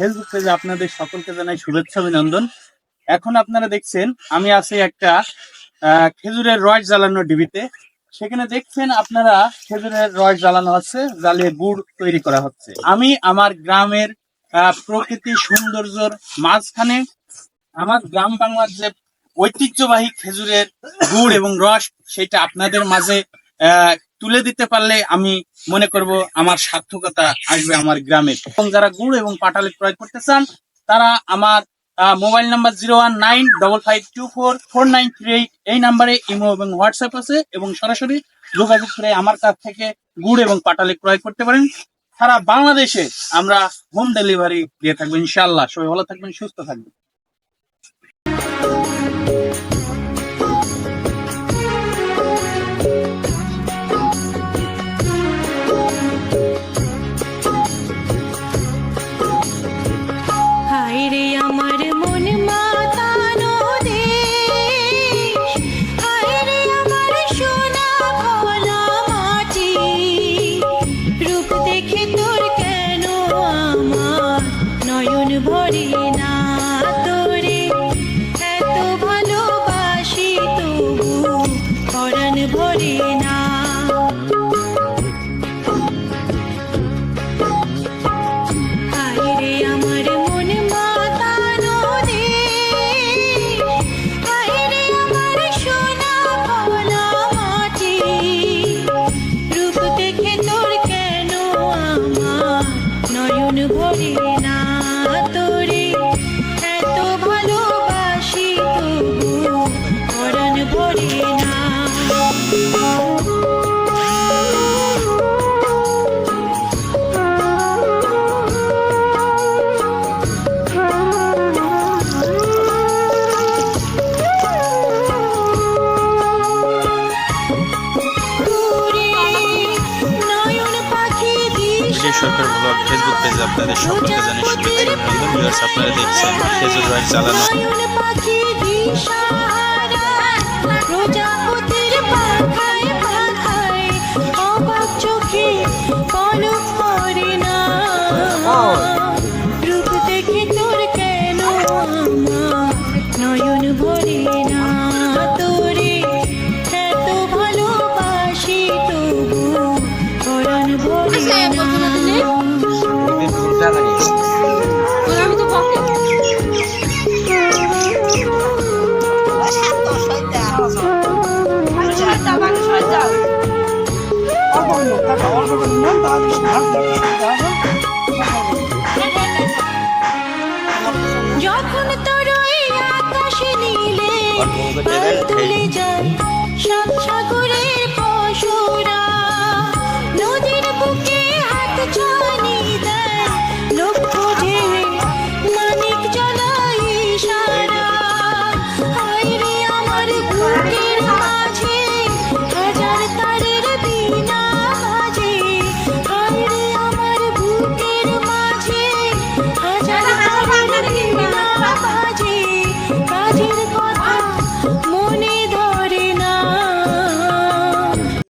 Facebook পেজে আপনাদের সকলকে জানাই শুভেচ্ছা, অভিনন্দন। এখন আপনারা দেখছেন, আমি আছি একটা খেজুরের রস জ্বালানো ডিবিতে। সেখানে দেখছেন আপনারা খেজুরের রস জ্বালানো হচ্ছে জ্বালিয়ে গুড় তৈরি করা হচ্ছে। আমি আমার গ্রামের প্রকৃতি সৌন্দর্যর মাঝখানে আমার গ্রাম বাংলার যে ঐতিহ্যবাহী খেজুরের গুড় এবং রস, সেটা আপনাদের মাঝে তুলে দিতে পারলে আমি মনে করব আমার সার্থকতা আসবে আমার গ্রামে। এবং যারা গুড় এবং পাটালি ক্রয় করতে চান, তারা আমার mobile number zero one nine double five two four four nine three eight, এই নাম্বারে ইমো এবং হোয়াটসঅ্যাপ আছে এবং সরাসরি যোগাযোগ করে আমার কাছ থেকে গুড় এবং পাটালি ক্রয় করতে পারেন। সারা বাংলাদেশে আমরা হোম ডেলিভারি দিয়ে থাকব ইনশাল্লাহ সবাই ভালো থাকবেন, সুস্থ থাকবেন। নয়ন ভরে না সরকার ব্লগ ফেসবুক পেজে আপনাদের সকলকে জানিয়ে শুভেচ্ছা আপনারা দেখছেন খেজুর রস যখন তোর আকাশে নীলে তুলে যায় সাত সাগরের পশুরা নদীর বুকে হাত চল